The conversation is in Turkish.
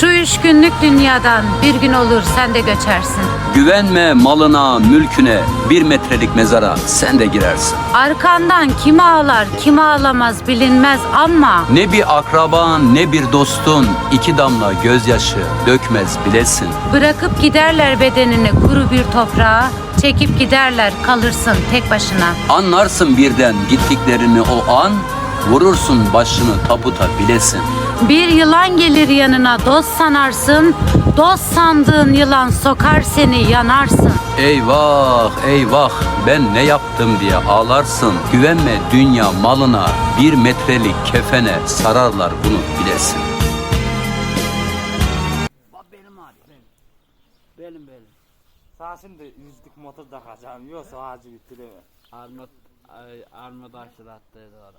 Şu üç günlük dünyadan bir gün olur sen de göçersin. Güvenme malına, mülküne, bir metrelik mezara sen de girersin. Arkandan kim ağlar kim ağlamaz bilinmez ama Ne bir akraban ne bir dostun iki damla gözyaşı dökmez bilesin. bırakıp giderler bedenini kuru bir toprağa, çekip giderler kalırsın tek başına. Anlarsın birden gittiklerini o an, vurursun başını taputa bilesin. Bir yılan gelir yanına dost sanarsın, dost sandığın yılan sokar seni yanarsın. Eyvah eyvah ben ne yaptım diye ağlarsın. Güvenme dünya malına bir metrelik kefene sararlar bunu bilesin. Benim ağrıyor benim. Benim benim. Sana şimdi yüzlük motor takacağım. Yoksa ağacı bitiremem. Armut, ay, armut aşılattıydı orada.